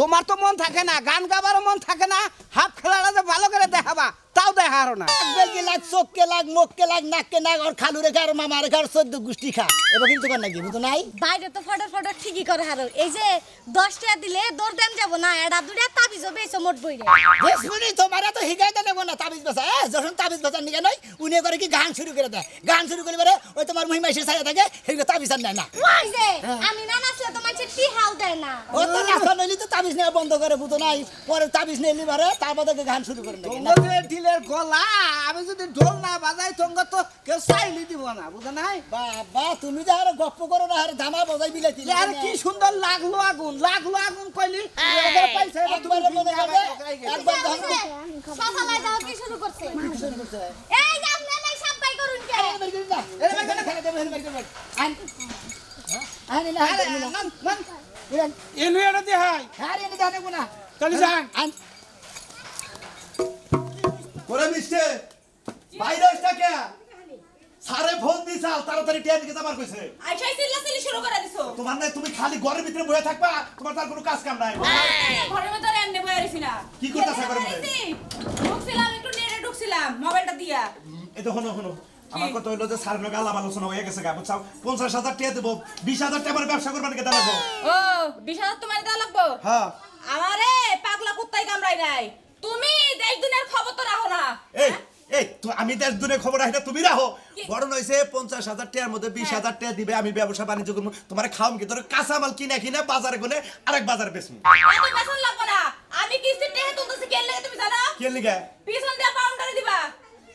তোমার তো মন থাকে না, গান গাবারও মন থাকে না হাফ খেলাটা ভালো করে দেখাবা। তাও দেখারো না। বেলকে লাগ চোখকে লাগ মুখকে লাগ নাককে লাগ ওর খালু রেখে আর মামা রেখে আর চোদ্দ গোষ্ঠী খা। এবার কিন্তু কর নাকি বুঝো নাই? বাইরে তো ফটো ফটো ঠিকই করে হারো। এই যে দশ টাকা দিলে দৌড় দেন যাব না এটা দুটা তাবিজ বেছো মোট বইরে। যে শুনি তোমার তো দেবো না তাবিজ বেচা। যখন তাবিজ বেচার নিকে নয় উনি করে কি গান শুরু করে দেয়? গান শুরু করে পরে ওই তোমার মহিমা এসে ছায়া থাকে সেগুলো তাবিজ আর নেয় না। আমি না নাচলে তো মানুষের টি হাউ দেয় না। ও তো নাচা নইলি তো তাবিজ নেওয়া বন্ধ করে বুঝো নাই? পরে তাবিজ নিয়ে পারে তারপর থেকে গান শুরু করে নাকি ঢিলের গলা আমি যদি ঢোল না বাজাই তোমার তো কেউ চাইলি দিব না বুঝো নাই বাবা তুমি যে আর গপ্প করো না আর ধামা বজাই বিলাইতি আর কি সুন্দর লাগল আগুন লাগল আগুন কইলি পাইছে একবারে মনে করবে একবার যখন সকালে যাও কি শুরু করছে শুরু করছে এই যে আপনি নাই সাব্বাই করুন কে আরে বের করে দাও। আরে বের করে খেলা দেবে, বের করে আন। আরে না, আরে না, নাম, নাম। উড়ান। এনু এটা দিয়ে হাই আরে এনে দাও, দেখো না। তাহলে যান আন। করে মিশছে বাইরে আসটা কে? সারে ফোন দিছাল তাড়াতাড়ি টিয়া দিকে যাবার কইছে। আইসাই চিল্লাচিল্লি শুরু করে দিছো। তোমার নাই তুমি খালি ঘরের ভিতরে বসে থাকবা তোমার তার কোনো কাজ কাম নাই। ঘরের মধ্যে এমনি বয়ে রইছি না। কি করতাছে ঘরের? রইছি? ঢুকছিলাম একটু নেটে ঢুকছিলাম মোবাইলটা দিয়া। এই তো হনো হনো আমার কথা হইল যে সার লোক আলাপ আলোচনা হয়ে গেছে গা বুঝছাও? পঞ্চাশ হাজার টিয়া দেবো বিশ হাজার টাকা ব্যবসা করবার কে দাঁড়াবো ও বিশ হাজার তোমার দেওয়া লাগবো? হ্যাঁ। আমারে পাগলা কুত্তাই কামড়াই নাই তুমি দেশ দুনিয়ার খবর তো রাখো না। এই এই আমি দেশ দূরে খবর রাখি না তুমি রাখো বড় নইছে পঞ্চাশ হাজার টাকার মধ্যে বিশ হাজার টাকা দিবে আমি ব্যবসা বাণিজ্য করব। তোমার খাওয়াম কি? তোর কাঁচামাল কিনে কিনে বাজারে গেলে আরেক বাজারে বেচবো। না। আমি কিস্তির টেহে তুলতেছি কেন লাগে তুমি জানো? কে লিগে? পিছন দিয়ে বাউন্ডারি দিবা।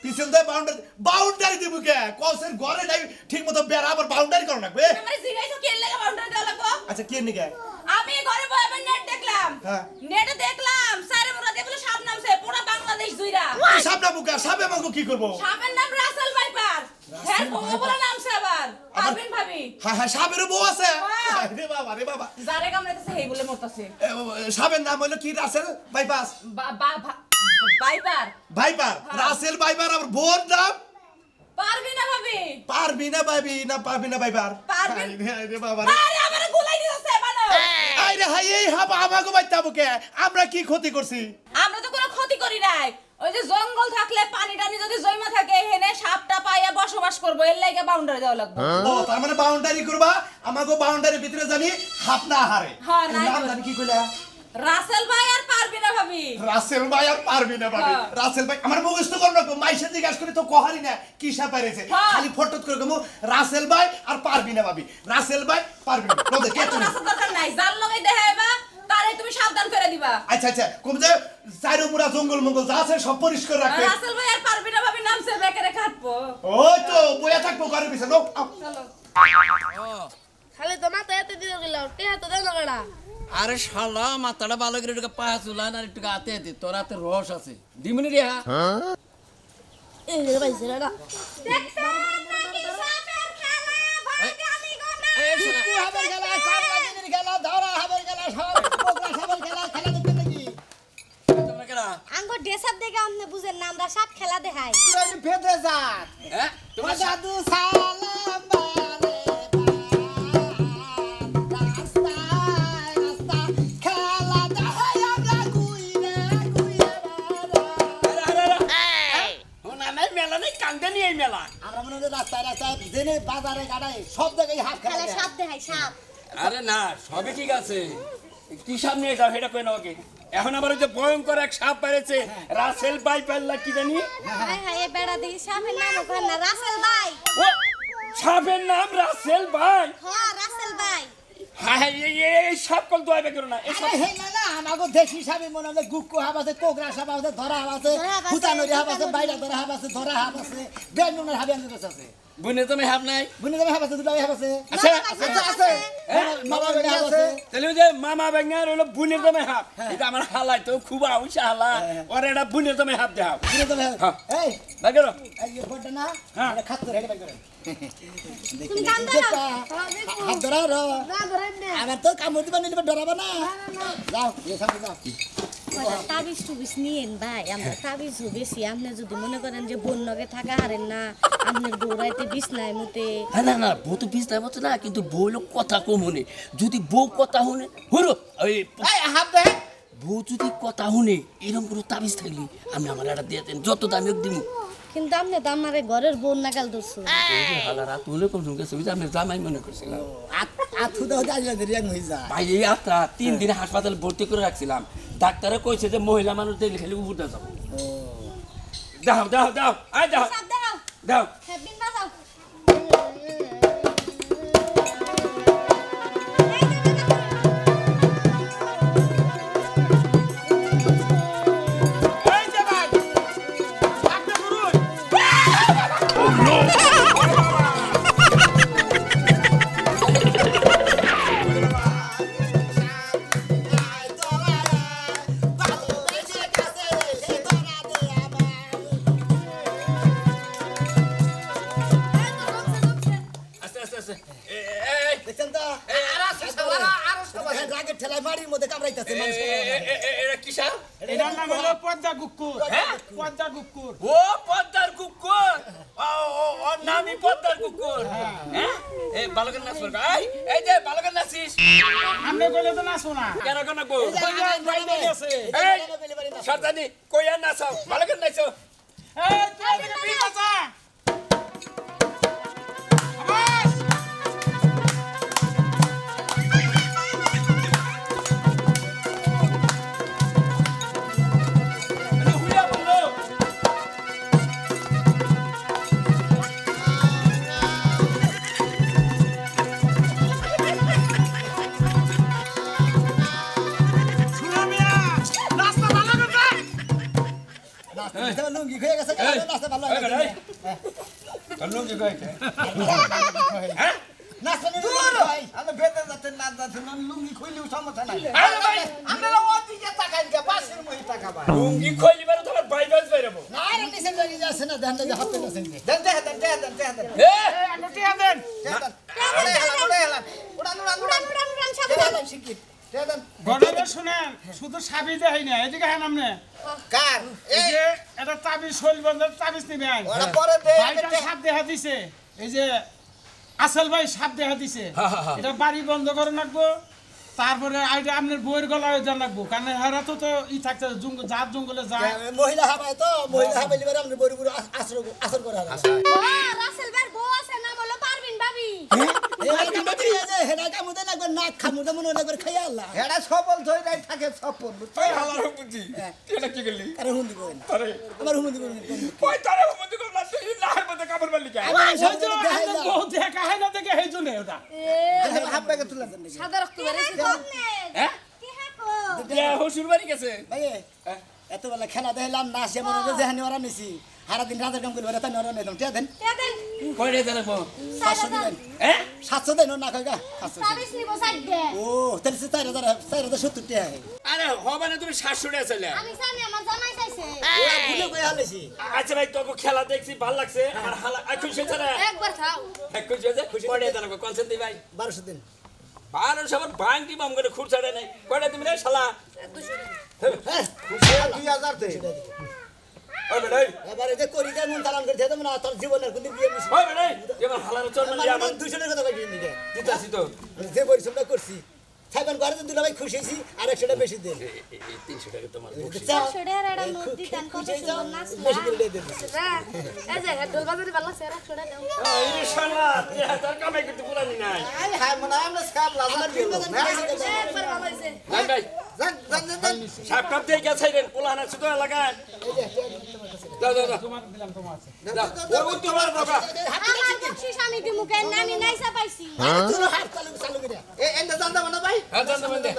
পিছন দিয়ে বাউন্ডারি বাউন্ডারি দিব কে? কসের ঘরে নাই ঠিক মতো বেড়া আবার বাউন্ডারি করো লাগবে তুমি আমারে জিগাইছো কেন লাগে বাউন্ডারি দেওয়া লাগবো? আচ্ছা কে নিগে আমি ঘরে বয়ে নেট দেখলাম। হ্যাঁ। নেটে দেখলাম সারে মোরা দিয়ে বলে সাপ নামছে পুরো বাংলাদেশ জুইরা। সামনে মুখে সামনে মাগো কি করব? সাপের নাম রাসেল ভাইপার। হ্যাঁ বউ বলে নামছে আবার। পারবেন ভাবি? হ্যাঁ হ্যাঁ সাবের বউ আছে। হ্যাঁ। রে বাবা রে বাবা। যারে কামড়াইতেছে সেই বলে মরতাছে। এ, সাবের নাম হলো কি রাসেল বাইপাস বা- বা- ভা- ভাইপার। ভাইপার। রাসেল ভাইপার আমার বোর নাম? পারবি না ভাবি? পারবি না ভাবি না পারবি না ভাইপার। পারবি। হায় রে বাবা রে। আরে আমারে গুলাই দিতেছে বানো আরে হাই এই হাব আমাকে বাইতাবো কে আমরা কি ক্ষতি করছি? আমরা তো কোনো ক্ষতি করি নাই। ওই যে জঙ্গল থাকলে পানি টানি যদি জমা থাকে এখানে সাপটা পাইয়া বসবাস করব এর লাগে বাউন্ডারি দেওয়া লাগবে। ও তার মানে বাউন্ডারি করবা আমাকে বাউন্ডারির ভিতরে জানি হাপ না হারে। হ্যাঁ, না জানি কি কইলা? রাসেল ভাই আর পারবি না ভাবি। রাসেল ভাই আর পারবি না ভাবি। হ্যাঁ। রাসেল ভাই আমার মুখস্থ করো না মাইসে জিজ্ঞাসা করি তো কহারি না পাইছে হ্যাঁ। খালি ফটত করে কমু রাসেল ভাই আর পারবি না ভাবি। রাসেল ভাই পারবি না। এত তুমি দরকার নাই লগে দেখাইবা তারে তুমি সাবধান করে দিবা। আচ্ছা আচ্ছা কম যে চাইরো মুড়া জঙ্গল মঙ্গল যা আছে সব পরিষ্কার রাখবে। রাসেল ভাই আর পারবি না ভাবি নামছে বেকারে কাটবো ওই তো বইয়া থাকব ঘরের পিছনে। চলো। খালি তো মাথা এতে দিয়ে গেল টেহা তো দেন আরে শালা মাথাটা ভালো করে একটু পায়া চুলান আর একটু হাতে হাতে তোর হাতে রস আছে। দিমনি রে হ্যাঁ? আঙ্গো ড্রেস দেখে। আপনি বুঝেন না আমরা সাপ খেলা দেখাই। যাস হ্যাঁ তোমরা সা- দাদু সালাম মেলা আমরা মনে হয় রাস্তায় রাস্তায় জেনে বাজারে গাড়াই সব জায়গায় হাফ খেলা খেলা সাপ দেখাই সাপ। আরে না সবই ঠিক আছে। কি সামনে এটা সেটা কই না ওকে এখন আবার ওই যে ভয়ঙ্কর এক সাপ পেরেছে রাসেল বাই পাল্লা কি জানি? এ বেড়া দেখি সাপের নাম ওখানে না রাসেল ভাই। ও সাপের নাম রাসেল ভাই? হ রাসেল ভাই। হ্যাঁ এই সাপ কল তো আইবে করো না এই সাপ আমাকে দেশি সাবি মনে হলে গুক্কু হাব আছে কোকরা সাপ আছে ধরা হাব আছে ধরা হাব আছে। বাইরা ধরা হাব আছে ধরা হাব আছে বেলুনের হাবি আনতে আছে বুনে তুমি হাব নাই। বুনি দেবে হাব আছে দুটা হাব আছে। আছে। আছে আছে মামা বেড়ে হাব আছে। তাহলে যে মামা বেঙ্গার হলো বুনের দমে হাফ। এটা আমার হালাই তো খুব আউসা হালা ওর এটা বুনের দমে হাফ দেখাও বুনি দেবে হ্যাঁ। এই করো। এই যে বড়টা না হ্যাঁ। খাত করে। হেডে তুমি আমার তো কামড় দিবা নিলে ডরাবা না। যাও এ সামনে যাও। কয়টা তাবিজ টুবিজ নিয়েন ভাই? আমরা তাবিজ বেশি। আপনি যদি মনে করেন যে বোন নগে থাকা হারেন না আপনার বউরাইতে বিছনায় মতে। হ্যাঁ না না বউ তো বিষ মতো না কিন্তু বউ লোক কথা কম হনে যদি বউ কথা ওই এই হাফ বউ যদি কথা এরকম কোনো তাবিজ থাকলে আমি আমার একটা দিয়ে দেন যত দামি হোক দিমু। কিন্তু আপনি তো আমার ঘরের বোন নাগাল ধরছো হালারা তুলে কম সঙ্গে সুবিধা আমি জামাই মনে করছিলাম আথু দাও আজলা রিয়াং হয়ে যা ভাই এই আত্রা তিন দিন হাসপাতালে ভর্তি করে রাখছিলাম। ডাক্তারে কইছে যে মহিলা মানুষ দেখলে খালি উপর দাও দাও দাও দাও আয় দাও। দাও। দাও রাগের ঠেলায় বাড়ির মধ্যে কামড়াইতেছে মানুষ এটা কি সাপ? এটার নাম হলো পদ্মা কুকুর। হ্যাঁ? পদ্মা কুকুর। ও পদ্মার কুকুর! ও ও ওর নামই পদ্মার কুকুর। হ্যাঁ? এই বালকের নাচ করবে। এই এই যে বালকের নাচিস আপনি কইলে তো না। শোনা কেন কেন গো আছে। এই সাবধানি কইয়া নাচাও? বালকের নাচো এই তুই এদিকে লুঙ্গি খুইলেও সমস্যা নাই আপনারা ওদিকে তাকাই গা বাসের মধ্যে তাকাবা লুঙ্গি বেরো তোমার বাই বাস বেরোবো না রে নিচে লাগি যাচ্ছে না ধান হাতে না সঙ্গে দেন দেন দেন দেন দেন দেন দেন এ আগে টিয়া দেন দেন ওরে হেলান ওরে হেলান উড়ান উড়ান উড়ান উড়ান উড়ান সাবধান শিক্ষিত দেন ঘটনা শুনেন শুধু সাবি দেখাই না এদিকে হ্যাঁ নামনে কার এই এই যে এটা শৈল বন্ধের তাবিজ নিবে আইন ওরা পরে দে আগে ভাইটা সাপ দেখা দিছে। এই যে আসল ভাই সাপ দেখা দিছে। এটা বাড়ি বন্ধ করে রাখব তারপরে আইটা আপনার বইয়ের গলায় দেন রাখব কারণ হেরা তো তো ই থাকতে জঙ্গল যার জঙ্গলে যায়। মহিলা হাবায় তো মহিলা হাবাইলে এবার আমরা বড় বড় আসর আসর করা হবে। রাসেল ভাই বউ আছে না বলো পারবিন ভাবি। হেনা কামড়ে না করে নাক খামুদে মনে না করে খাইয়া আল্লাহ। এরা সবল ধরে নাই থাকে সপন তুই হালার বুঝি এটা কি করলি? আরে হুন্দি কই না। আরে আমার হুন্দি কই না কই তারে হুমতি করলা তুই নাহের মধ্যে কাপড় মারলি কে? আমার সহ্য যে দেখাইলা আপনার দেখা হয় না দেখে সেই জন্য ওটা। হাত ব্যাগে তুলে দেন। সাদা রক্ত বেরিয়েছে হ্যাঁ? কি হাকো ইয়া হসুর বাড়ি গেছে? ভাই এত বেলা খেলা দেখলাম নাচ যেমন যেহানি ওরা নিছি। সারা দিন রাতের কাম করি ওরা তাই নরম একদম টিয়া দেন। দেন। কই রে জানো সাতশো দিবেন। হ্যাঁ সাতশো দেন না কই গা সাতশো তাবিজ নিব সাইড দে। ও তাহলে সে চার হাজার চার হাজার সত্তর টিয়া আরে হবে না তুমি শাশুড়ি টাকা চলে আমি জানি আমার জামাই চাইছে। ভুলে কই হালেছি আচ্ছা ভাই তোকে খেলা দেখছি ভালো লাগছে। আর হালা আর খুশি হয়েছে না? একবার খাও। খুশি হয়েছে কয়টা জানাব কনসেন্ট দি ভাই। বারোশো দিন। বারো সবার বাংটি বাম করে খুরসাড়ে নাই। কয়টা তুমি রে শালা? হ্যাঁ দুই হাজার দে এবারে যে করি দেয় মন চালান করে দেয় না তোর জীবনের কোনদিন বিয়ে মিশি ওই বেটাই এবার হালার চল মানে আমার। দুশো টাকা কথা কই দিকে দিতে আসি তো। যে পরিশ্রমটা করছি সাইবান ঘরে তো দুলা ভাই খুশি হয়েছি আর একশো টাকা বেশি দেন। তিনশো টাকা তোমার ছোট আর একটা নোট দিতেন কত সুন্দর নাচলা বেশি করে দিয়ে দেন এই যে ঢোল বাজাতে ভালো আছে একশো টাকা দাও এই শালা তার কামাই করতে পুরানি নাই। আই হাই মনে হয় আমরা দেন একবার ভালো হয়েছে। ভাই ভাই যাক যাক যাক সাপ কাপ দিয়ে গেছে রে পোলানা শুধু এলাকায়। দাও দাও দাও তোমার দিলাম তোমার আছে দাও ও তোমার বাবা। আমার বকশিস আমি দিমু কেন আমি নাইসা পাইছি? তুলো হাত চালু চালু করে। এই এন্ড জানতা মনে ভাই। হ্যাঁ জান দে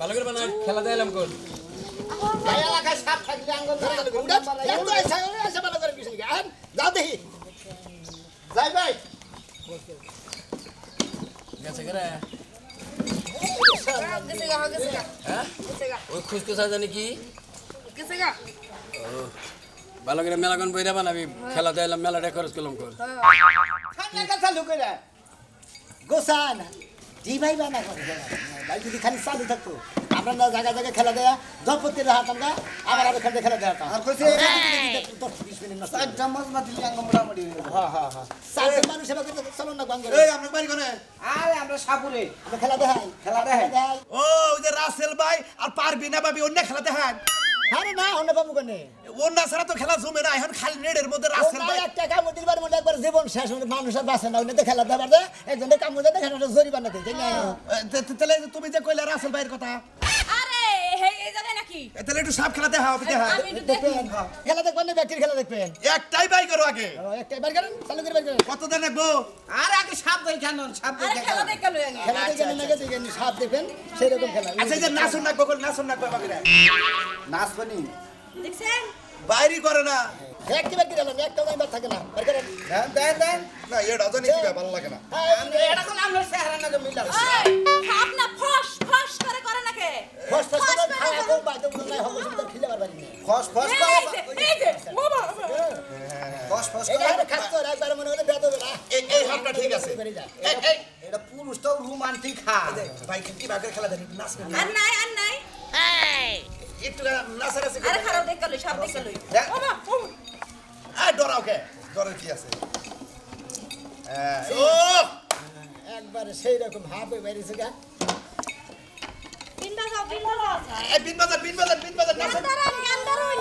ভালো করে বানা খেলা দিলাম কর ভাই এলাকায় সাপ থাকলে আঙ্গুল ধরে চালু করে উড়াত এত আইসা আইসা ভালো করে পিছনে গিয়ে যাও দেখি। যাই ভাই। গেছে করে গেছে গা গেছে গা হ্যাঁ গেছে গা ওই খুশকুসা জানি কি? ভালো করে মেলাগন বইরা বানাবি খেলা দিলাম মেলাটা খরচ করলাম করে গোসান জি ভাই বানা করে ভাই যদি খালি চালু থাকতো আপনারা জায়গা জায়গায় খেলা দেয়া দম্পতির হাতাম না আবার আর ওখানে খেলা দেয়া আর কইছে দশ বিশ মিনিট চার চামচ আঙ্গ মোটামুটি হয়ে। হ্যাঁ হ্যাঁ মানুষ সেবা করতে চলুন না গঙ্গা এই আপনার বাড়ি কোনে আরে আমরা সাপুরে। খেলা দেখাই। খেলা দেখাই। দেখাই। ও ওই যে রাসেল ভাই আর পারবি না ভাবি অন্য খেলা দেখান। আরে না অন্য বাবু কেনে? অন্য ছাড়া তো খেলা জমে না এখন খালি নেড়ের মধ্যে রাসেল ভাই একটা কাম দিবার মধ্যে একবার জীবন শেষ হলে মানুষের বাঁচে না ওইটা খেলা দেবার দেয় একজনের কাম করে দেখেন ওটা জরিমানা দেয় না। তাহলে তুমি যে কইলে রাসেল ভাইয়ের কথা আরে হে এই জায়গায় নাকি এ, তাহলে একটু সাপ খেলা দেখা হবে দেখা। দেখবেন খেলা দেখবেন না ব্যক্তির খেলা দেখবেন? একটাই বাই করো আগে। একটাই একটা বার করেন চালু করে বাই করেন। কত দেন রাখব আর আগে সাপ দেই কেন সাপ দেই খেলা কেন দেখে আগে খেলা দেখেন না দেখেন সাপ দেখবেন সেই রকম খেলা। আচ্ছা এই যে নাচুন না গোগল নাচুন না করে নাচবনি দেখছেন? বাইরে করে না। একটি একটা থাকে না। বার করেন। দেন দেন দেন। না এটা জানি কি ভালো লাগে না। এটা কোন আমরা চেহারা না মিলা? আপনা ফস ফস করে করে নাকি ফস ফস করে করে খাওয়া করে। কোন বাদ দেবো হবে সেটা খেলে বার না ফস ফস করে এই যে, বাবা। ফস ফস এটা করে একটা একবার মনে হলে বেদ হবে না এই এই হাতটা ঠিক আছে। এই এই। এটা পুরুষ তো রোমান্টিক হা ভাই কি বাগের খেলা দেন একটু নাচবেন না? আর নাই আর নাই। একটু নাচানাচি আরে খারাপ দেখে লই সব দেখে লই। দেখ। বাবা বাবা। আয় ডরাও কে ডরের কি আছে? হ্যাঁ, ও! একবার সেই রকম হাফ হয়ে বেরিয়েছে গা। বিন্দা যাও বিন্দা যাও বিন বাজার বিন বাজার বিন বাজার নাচেন আন্দারুন আন্দারুন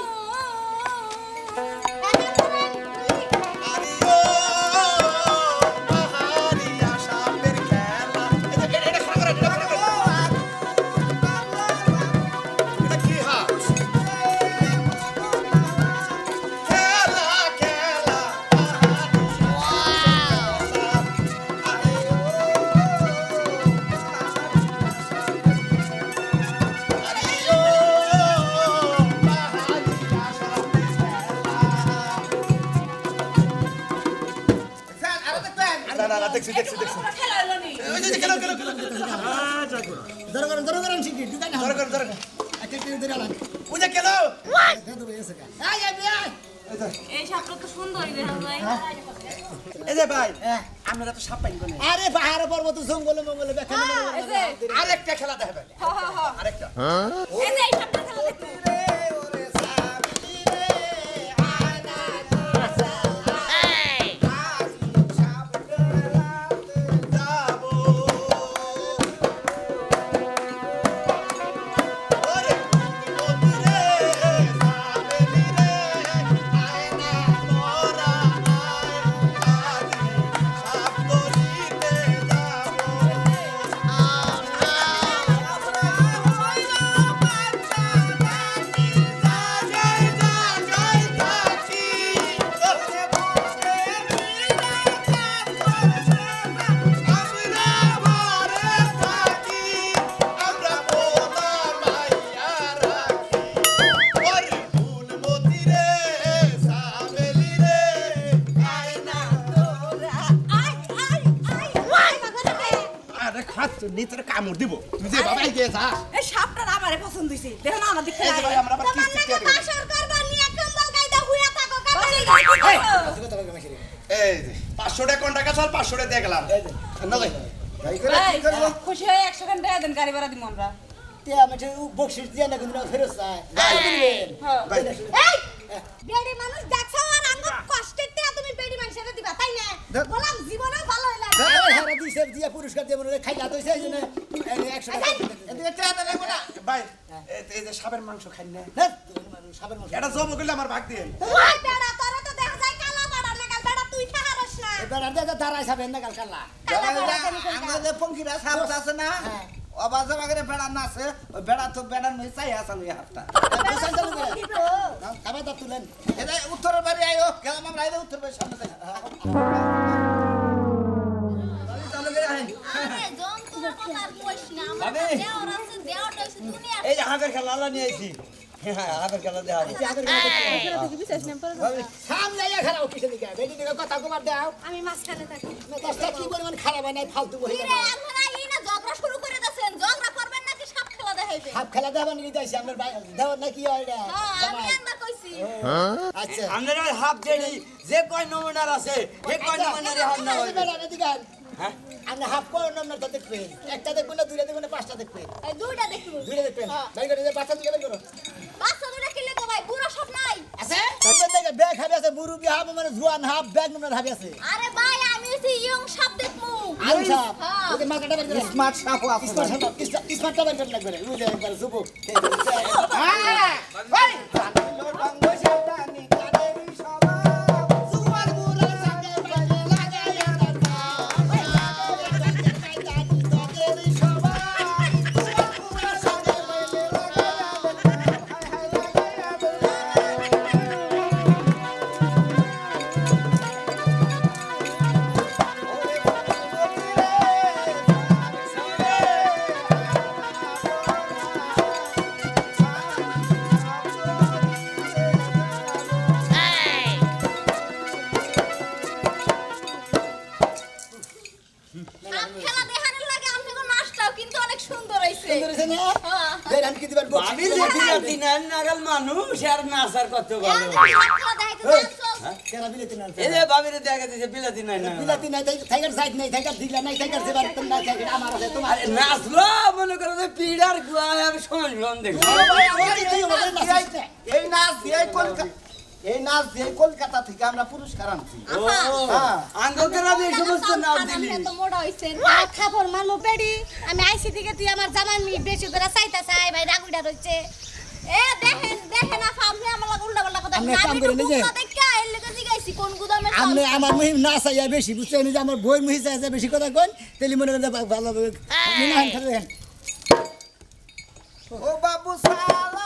না না না দেখছি দেখছি দেখছি। খেলা ওই যে কেন কেন কেন ধরো করেন ধরো করেন শিখি ঢুকাই না ধরে কর ধরে কর। একটা একটা ধরে আলান ওই যে কেন দেবো এসে গা আয় আয় আয় এই সাপটা তো সুন্দরই দেখা যায় এই যে ভাই আমরা তো সাপ পাইন কোনে। আরে পাহাড় পর্বত জঙ্গলে মঙ্গলে ব্যাখ্যা আরেকটা খেলা দেখাবে হ হ হ আরেকটা। এই যে এই সাপটা খেলা দেখতে। কামড় দিব। তুই যে বাবাই গিয়ে যা এই সাপটা আমারে পছন্দ হইছে। দেখো না আমার দিকে এই যে ভাই আমরা আবার কিস্তি দিয়ে দেব। বাসর করবা নিয়ে কম্বল গাইদা হুইয়া থাকো কাছে এই যে পাঁচশো টাকা কোন টাকা চল পাঁচশো টাকা দিয়ে গেলাম। না যাই তাই করে কি করব? খুশি হয়ে একশো খান টাকা দেন গাড়ি ভাড়া দিব আমরা। তে আমি যে বকশিস দিয়ে না কিন্তু ফেরত চাই। হ্যাঁ। ভাই এই বেডি মানুষ দেখছ আর আঙ্গ কষ্টের তে তুমি বেডি মানুষের দিবা তাই না? বললাম জীবনে ভালো হইলা আরে দিছে দিয়ে পুরস্কার দিয়ে মনে হয় খাইলা তো সেই জন্য। একশো টাকা ভাই এই- এই যে সাপের মাংস খাই না। না, সাবের মতো এটা জব করলে আমার ভাগ দিয়ে। ওই বেড়া তোরা তো দেখা যায় কালা বাড়া লাগাল। বেড়া তুই খাহারস না। এবার আর দাদা দাঁড়াই সাবেন না কাল। কাল্লা আমরা পঙ্কিরা সাপ আছে না অবাজে বাগরে বেড়া না আছে ওই বেড়া তো বেড়ার নই চাই আসল এই হাতটা। দোকান চালু করে খাবার দাব তুলেন। উত্তরের বাড়ি আইও গেলাম আমরা উত্তর বাড়ি সামনে যাই। এই যে হাতের খেলা আল্লাহ নিয়ে আইছি। হ্যাঁ খেলা দেখা সামনে খারাপ কিসে দিকে। বেটি দিকে কথা কবার দাও। আমি মাঝখানে থাকি। দশটা কি পরিমাণ খারাপ হয় নাই ফালতু বহি রে আপনারা এই না ঝগড়া শুরু করে দেছেন ঝগড়া করবেন নাকি সাপ খেলা দেখাইবে? হাফ খেলা দেওয়া নিয়ে যাইছি আপনার দেওয়ার না হয় এটা হ্যাঁ আমি জামাই। কইছি। আচ্ছা। আপনারা হাফ দেড়ি যে কয় নমুনার আছে সেই কয় নমুনারই হাফ না হইবে? এদিকে আন। আপনি হাফ করে নমনার দেখবেন একটা দেখবেন না দুইটা দেখবেন না পাঁচটা বাচ্চা এই দুইটা দেখব দুইটা দেখবেন হ্যাঁ। বের করে দিয়ে বাচ্চা দুইটা বের করো বাচ্চা দুইটা কিনলে তো ভাই বুড়ো সব নাই আছে তারপর দেখে ব্যাগ হাবি আছে বুরু বি হাব মানে জুয়ান হাব ব্যাগ নম্বর হাবি আছে আরে ভাই আমি হচ্ছে ইয়ং সাপ দেখব আলু সাপ হ্যাঁ। ওকে মাথাটা বের করে স্মার্ট সাপও আছে স্মার্ট সাপ স্মার্টটা বের করে লাগবে ওই একবার সুবু হ্যাঁ ওই খেলা দেখানোর লাগে আপনাদের নাচটাও কিন্তু অনেক সুন্দর হইছে ধরেছে না হ্যাঁ। কি দিবেন বলছি যে বিলাতি না নাগাল মানুষ আর নাচার কত ভালো কেন এই নাচলো মনে করো পিড়ার আমি শুনলাম দেখো এই নাচ দিয়ে কলকাতা এই নাচ দিয়ে কলকাতা থেকে আমরা পুরস্কার আনছি। হ্যাঁ। খাবার মানবো পেড়ি। আমি আইসি থেকে তুই আমার জামাই মি বেশি করে চাইতা চাই ভাই রাগুইটা রইছে এ দেখেন দেখেন আপা আপনি আমার উল্টা পাল্টা কথা আপনি বলেন। আমি তো এই যে- এর লেগে জিগাইছি কোন গুদামে আপনি আমার মহিম না চাইয়া বেশি বুঝছেন যে আমার বই মহি চাইছে বেশি কথা কন তেলি মনে ভালো হবে ও বাবু সালা।